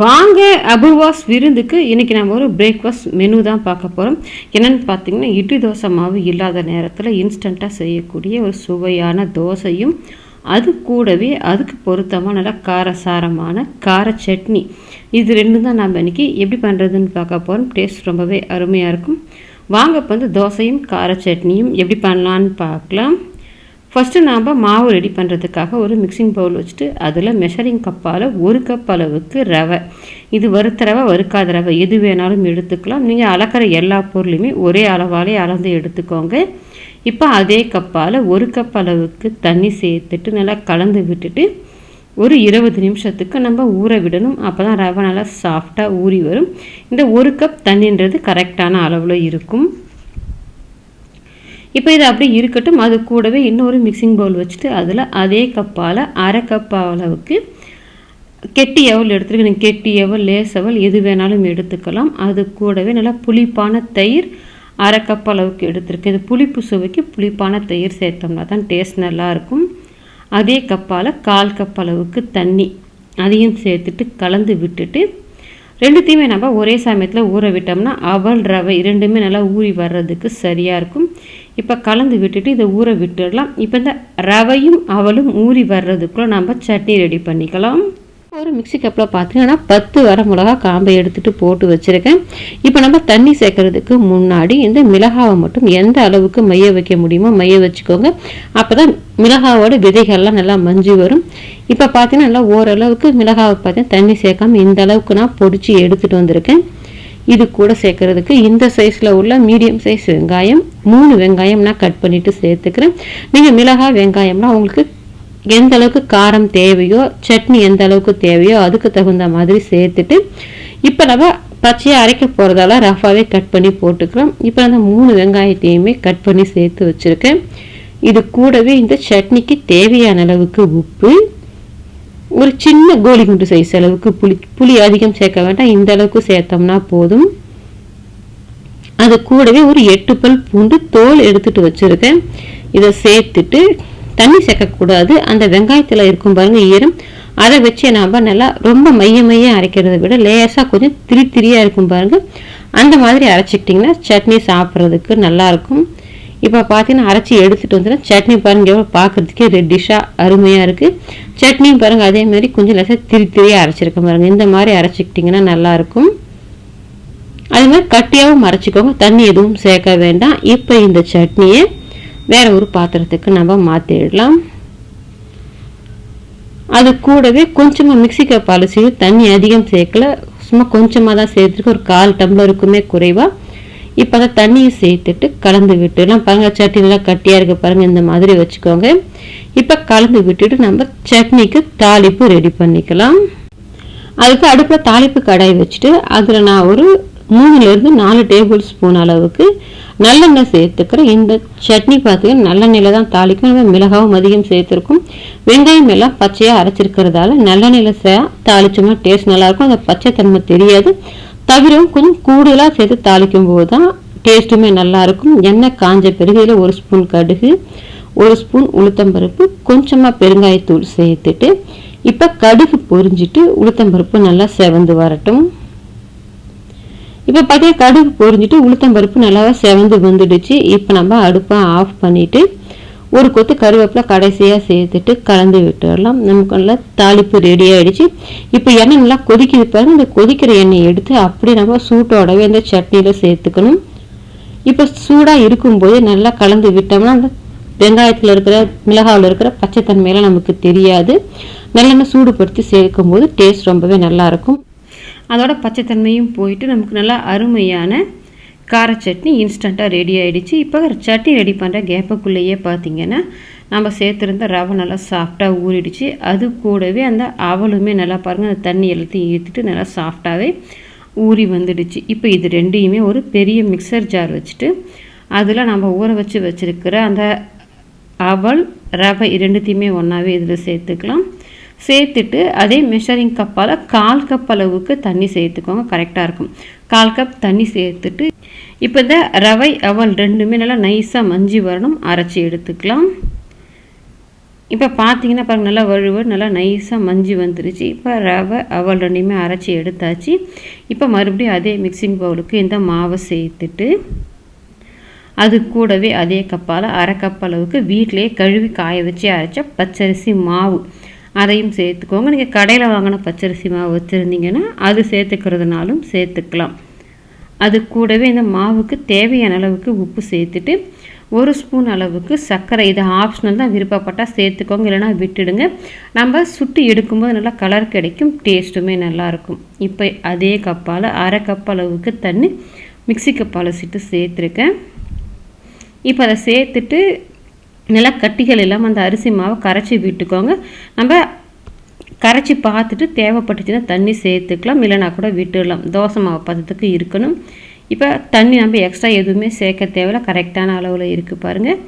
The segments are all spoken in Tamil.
வாங்க அபுவாஸ் விருந்துக்கு இன்றைக்கி நம்ம ஒரு பிரேக்ஃபாஸ்ட் மெனு தான் பார்க்க போகிறோம் என்னென்னு பார்த்தீங்கன்னா இட்லி தோசை மாவு இல்லாத நேரத்தில் இன்ஸ்டண்ட்டாக செய்யக்கூடிய ஒரு சுவையான தோசையும் அது கூடவே அதுக்கு பொருத்தமாக நல்லா காரசாரமான கார சட்னி. இது ரெண்டும் தான் நம்ம இன்றைக்கி எப்படி பண்ணுறதுன்னு பார்க்க போகிறோம் டேஸ்ட் ரொம்பவே அருமையாக இருக்கும். வாங்க இப்போ வந்து தோசையும் கார சட்னியும் எப்படி பண்ணலான்னு பார்க்கலாம். ஃபஸ்ட்டு நாம் மாவு ரெடி பண்ணுறதுக்காக ஒரு மிக்சிங் பவுல் வச்சுட்டு அதில் மெஷரிங் கப்பால் ஒரு கப் அளவுக்கு ரவை. இது வறுத்த ரவை வறுக்காத ரவை எது வேணாலும் எடுத்துக்கலாம். நீங்கள் அளக்கிற எல்லா பொருளையுமே ஒரே அளவாலே அளந்து எடுத்துக்கோங்க. இப்போ அதே கப்பால் ஒரு கப் அளவுக்கு தண்ணி சேர்த்துட்டு நல்லா கலந்து விட்டுட்டு ஒரு இருபது நிமிஷத்துக்கு நம்ம ஊற விடணும். அப்போ தான் ரவை நல்லா சாஃப்டாக ஊறி வரும். இந்த ஒரு கப் தண்ணின்றது கரெக்டான அளவில் இருக்கும். இப்போ இது அப்படியே இருக்கட்டும். அது கூடவே இன்னொரு மிக்சிங் பவுல் வச்சுட்டு அதில் அதே கப்பால் அரை கப் அளவுக்கு கெட்டி எவல் எடுத்துருக்கு கெட்டி எவல் லேசவல் எது வேணாலும் எடுத்துக்கலாம். அது கூடவே நல்லா புளிப்பான தயிர் அரை கப் அளவுக்கு எடுத்துருக்கு இது புளிப்பு சுவைக்கு புளிப்பான தயிர் சேர்த்தோம்னா தான் டேஸ்ட் நல்லாயிருக்கும் அதே கப்பால் கால் கப் அளவுக்கு தண்ணி அதையும் சேர்த்துட்டு கலந்து விட்டுட்டு ரெண்டுத்தையுமே நம்ம ஒரே சமயத்தில் ஊற விட்டோம்னா அவல் ரவை இரண்டுமே நல்லா ஊறி வர்றதுக்கு சரியாக இருக்கும். இப்போ கலந்து விட்டுட்டு இதை ஊற விட்டுடலாம். இப்போ இந்த ரவையும் அவலும் ஊறி வர்றதுக்குள்ளே நம்ம சட்னி ரெடி பண்ணிக்கலாம். ஒரு மிக்சி கப்பில் பார்த்தீங்கன்னா பத்து வர மிளகா காம்பை எடுத்துகிட்டு போட்டு வச்சுருக்கேன். இப்போ நம்ம தண்ணி சேர்க்கறதுக்கு முன்னாடி இந்த மிளகாவை மட்டும் எந்த அளவுக்கு மைய வைக்க முடியுமோ மைய வச்சுக்கோங்க. அப்போ தான் மிளகாவோட விதைகள்லாம் நல்லா மஞ்சு வரும். இப்போ பார்த்தீங்கன்னா நல்லா ஓரளவுக்கு மிளகாவை பார்த்தீங்கன்னா தண்ணி சேர்க்காம இந்த அளவுக்கு நான் பொடிச்சு எடுத்துகிட்டு வந்திருக்கேன். இது கூட சேர்க்கறதுக்கு இந்த சைஸில் உள்ள மீடியம் சைஸ் வெங்காயம் மூணு வெங்காயம் நான் கட் பண்ணிவிட்டு சேர்த்துக்கிறேன். நீங்கள் மிளகாய் வெங்காயம்னா உங்களுக்கு எந்த அளவுக்கு காரம் தேவையோ சட்னி எந்த அளவுக்கு தேவையோ அதுக்கு தகுந்த மாதிரி சேர்த்துட்டு இப்போ நம்ம பச்சையாக அரைக்க போகிறதால ரஃபாகவே கட் பண்ணி போட்டுக்கிறோம். இப்போ அந்த மூணு வெங்காயத்தையுமே கட் பண்ணி சேர்த்து வச்சுருக்கேன். இது கூடவே இந்த சட்னிக்கு தேவையான அளவுக்கு உப்பு ஒரு சின்ன கோலி குண்டு சைஸ் அளவுக்கு புளி புளி அதிகம் சேர்க்க வேண்டாம். இந்த அளவுக்கு சேர்த்தோம்னா போதும். அது கூடவே ஒரு எட்டு பல் பூண்டு தோல் எடுத்துட்டு வச்சுருக்கேன். இதை சேர்த்துட்டு தண்ணி சேர்க்கக்கூடாது. அந்த வெங்காயத்தில் இருக்கும் பாருங்க ஈரம். அதை வச்சு நாம் நல்லா ரொம்ப மைய மைய அரைக்கிறத விட லேசாக கொஞ்சம் திரி திரியாக இருக்கும் பாருங்க. அந்த மாதிரி அரைச்சிக்கிட்டிங்கன்னா சட்னி சாப்பிட்றதுக்கு நல்லாயிருக்கும் இப்போ பார்த்தீங்கன்னா அரைச்சி எடுத்துகிட்டு வந்துடும் சட்னி பாருங்கள் எவ்வளோ பார்க்குறதுக்கே ரெட்டிஷாக அருமையாக இருக்குது சட்னியும் பாருங்கள் அதே மாதிரி கொஞ்சம் லெசாக திரி திரியாக அரைச்சிருக்க பாருங்கள் இந்த மாதிரி அரைச்சிக்கிட்டிங்கன்னா நல்லாயிருக்கும் அதே மாதிரி கட்டியாகவும் அரைச்சிக்கோங்க தண்ணி எதுவும் சேர்க்க வேண்டாம். இப்போ இந்த சட்னியை வேறு ஒரு பாத்திரத்துக்கு நம்ம மாற்றிடலாம் அது கூடவே கொஞ்சமாக மிக்சி கப் தண்ணி அதிகம் சேர்க்கல. சும்மா கொஞ்சமாக தான் சேர்த்துருக்கு ஒரு கால் டம்ளருக்குமே குறைவாக இப்போ அதை தண்ணியை சேர்த்துட்டு கலந்து விட்டுலாம் பாருங்க சட்னிலாம் கட்டியாக இருக்க பாருங்கள் இந்த மாதிரி வச்சுக்கோங்க. இப்போ கலந்து விட்டுட்டு நம்ம சட்னிக்கு தாளிப்பு ரெடி பண்ணிக்கலாம். அதுக்கு அடுப்பில் தாளிப்பு கடாய் வச்சுட்டு அதில் நான் ஒரு மூணுலேருந்து நாலு டேபிள் ஸ்பூன் அளவுக்கு நல்லெண்ணெய் சேர்த்துக்கிறேன். இந்த சட்னி பார்த்தீங்கன்னா நல்லெண்ணெயில் தான் தாளிக்கும். நம்ம மிளகாவும் அதிகம் சேர்த்துருக்கும். வெங்காயம் எல்லாம் பச்சையாக அரைச்சிருக்கிறதால நல்லெண்ணெயில் சே தாளிச்சோம்னா டேஸ்ட் நல்லாயிருக்கும் அந்த பச்சை தன்மை தெரியாது. தவிர கொஞ்சம் கூடுதலாக சேர்த்து தாளிக்கும் போது தான் டேஸ்ட்டுமே நல்லாயிருக்கும் எண்ணெய் காஞ்ச பெருகையில் ஒரு ஸ்பூன் கடுகு ஒரு ஸ்பூன் உளுத்தம்பருப்பு கொஞ்சமாக பெருங்காயத்தூள் சேர்த்துட்டு இப்போ கடுகு பொரிஞ்சிட்டு உளுத்தம்பருப்பு நல்லா செவந்து வரட்டும். இப்போ பார்த்தீங்கன்னா கடுகு பொரிஞ்சிட்டு உளுத்தம்பருப்பு நல்லா செவந்து வந்துடுச்சு. இப்போ நம்ம அடுப்பை ஆஃப் பண்ணிவிட்டு ஒரு கொத்து கருவேப்பிலை கடைசியாக சேர்த்துட்டு கலந்து விட்டுடலாம். நமக்கு நல்லா தாளிப்பு ரெடி ஆகிடுச்சு இப்போ எண்ணெய் நல்லா கொதிக்குது பாருங்க. இந்த கொதிக்கிற எண்ணெய் எடுத்து அப்படியே நம்ம சூட்டோடவே இந்த சட்னியில் சேர்த்துக்கணும். இப்போ சூடாக இருக்கும்போது நல்லா கலந்து விட்டோம்னா அந்த வெங்காயத்தில் இருக்கிற மிளகாவில் இருக்கிற பச்சைத்தன்மையெல்லாம் நமக்கு தெரியாது. நல்லெண்ணெய் சூடுபடுத்தி சேர்க்கும் போது டேஸ்ட் ரொம்பவே நல்லாயிருக்கும் அதோட பச்சைத்தன்மையும் போயிட்டு நமக்கு நல்லா அருமையான கார சட்னி இன்ஸ்டண்ட்டாக ரெடி ஆகிடுச்சு இப்போ சட்னி ரெடி பண்ணுற கேப்புக்குள்ளேயே பார்த்தீங்கன்னா நம்ம சேர்த்துருந்த ரவை நல்லா சாஃப்டாக ஊறிடுச்சு. அது கூடவே அந்த அவலுமே நல்லா பாருங்கள் அந்த தண்ணி எல்லாத்தையும் ஈர்த்துட்டு நல்லா சாஃப்டாகவே ஊறி வந்துடுச்சு. இப்போ இது ரெண்டையுமே ஒரு பெரிய மிக்சர் ஜார் வச்சுட்டு அதில் நம்ம ஊற வச்சு வச்சுருக்கிற அந்த அவல் ரவை ரெண்டுத்தையுமே ஒன்றாவே இதில் சேர்த்துக்கலாம். சேர்த்துட்டு அதே மெஷரிங் கப்பால் கால் கப் அளவுக்கு தண்ணி சேர்த்துக்கோங்க கரெக்டாக இருக்கும். கால் கப் தண்ணி சேர்த்துட்டு இப்போ இந்த ரவை அவல் ரெண்டுமே நல்லா நைஸாக மஞ்சி வரணும். அரைச்சி எடுத்துக்கலாம். இப்போ பார்த்தீங்கன்னா பாருங்கள் நல்லா வழுவ நல்லா நைஸாக மஞ்சி வந்துருச்சு. இப்போ ரவை அவல் ரெண்டையுமே அரைச்சி எடுத்தாச்சு. இப்போ மறுபடியும் அதே மிக்சிங் பவுலுக்கு இந்த மாவை சேர்த்துட்டு அது கூடவே அதே கப்பால் அரை கப் அளவுக்கு வீட்டிலே கழுவி காய வச்சு அரைச்ச பச்சரிசி மாவு. அதையும் சேர்த்துக்கோங்க. நீங்கள் கடையில் வாங்கின பச்சரிசி மாவு வச்சுருந்தீங்கன்னா அது சேர்த்துக்கிறதுனாலும் சேர்த்துக்கலாம். அது கூடவே இந்த மாவுக்கு தேவையான அளவுக்கு உப்பு சேர்த்துட்டு ஒரு ஸ்பூன் அளவுக்கு சர்க்கரை. இது ஆப்ஷனல் தான். விருப்பப்பட்டால் சேர்த்துக்கோங்க. இல்லைனா விட்டுடுங்க. நம்ம சுட்டு எடுக்கும்போது நல்லா கலர் கிடைக்கும். டேஸ்ட்டுமே நல்லாயிருக்கும் இப்போ அதே கப்பால் அரை கப் அளவுக்கு தண்ணி மிக்சி கப்பால் சிட்டு சேர்த்துருக்கேன். இப்போ அதை சேர்த்துட்டு நல்லா கட்டிகள் இல்லாமல் அந்த அரிசி மாவை கரைச்சி விட்டுக்கோங்க. நம்ம கரைச்சி பார்த்துட்டு தேவைப்பட்டுச்சுன்னா தண்ணி சேர்த்துக்கலாம். இல்லைனா கூட விட்டுடலாம். தோசை மாவு பதத்துக்கு இருக்கணும். இப்போ தண்ணி நம்ம எக்ஸ்ட்ரா எதுவுமே சேர்க்க தேவையில்ல. கரெக்டான அளவில் இருக்குது பாருங்கள்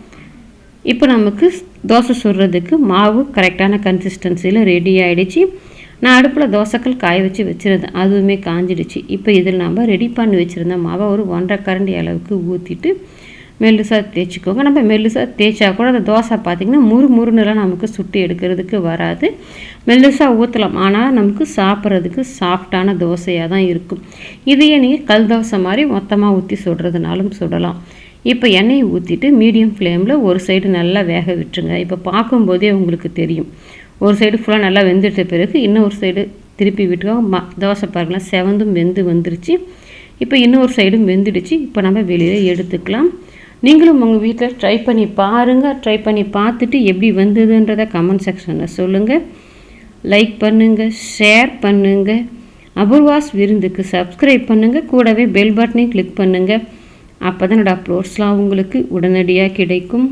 இப்போ நமக்கு தோசை சுடுறதுக்கு மாவு கரெக்டான கன்சிஸ்டன்சியில் ரெடி ஆகிடுச்சு நான் அடுப்பில் தோசைக்கல் காய வச்சு வச்சுருந்தேன். அதுவுமே காஞ்சிடுச்சு. இப்போ இதில் நம்ம ரெடி பண்ணி வச்சுருந்த மாவை ஒரு ஒன்றரை கரண்டி அளவுக்கு ஊற்றிட்டு மெல்லுசாக தேய்ச்சிக்கோங்க. நம்ம மெல்லுசாக தேய்ச்சா கூட அந்த தோசை பார்த்திங்கன்னா முறு முருன்னுலாம் நமக்கு சுட்டி எடுக்கிறதுக்கு வராது. மெல்லுசாக ஊற்றலாம் ஆனால் நமக்கு சாப்பிட்றதுக்கு சாஃப்டான தோசையாக தான் இருக்கும். இதையே நீங்கள் கல் தோசை மாதிரி மொத்தமாக ஊற்றி சுடுறதுனாலும் சுடலாம். இப்போ எண்ணெயை ஊற்றிட்டு மீடியம் ஃப்ளேமில் ஒரு சைடு நல்லா வேக விட்டுருங்க. இப்போ பார்க்கும்போதே உங்களுக்கு தெரியும். ஒரு சைடு ஃபுல்லாக நல்லா வெந்துட்ட பிறகு இன்னொரு சைடு திருப்பி விட்டுக்கோங்க தோசை பாருங்களேன் செவந்தும் வெந்து வந்துருச்சு. இப்போ இன்னொரு சைடும் வெந்துடுச்சு. இப்போ நம்ம வெளியில் எடுத்துக்கலாம். நீங்களும் உங்கள் வீட்டில் ட்ரை பண்ணி பாருங்கள் ட்ரை பண்ணி பார்த்துட்டு எப்படி வந்ததுன்றதை கமெண்ட் செக்ஷனில் சொல்லுங்கள் லைக் பண்ணுங்கள் ஷேர் பண்ணுங்கள் அபூர்வாஸ் விருந்துக்கு சப்ஸ்கிரைப் பண்ணுங்கள் கூடவே பெல் பட்டனையும் கிளிக் பண்ணுங்கள் அப்போ தான் என்னோடய அப்லோட்ஸ்லாம் உங்களுக்கு உடனடியாக கிடைக்கும்.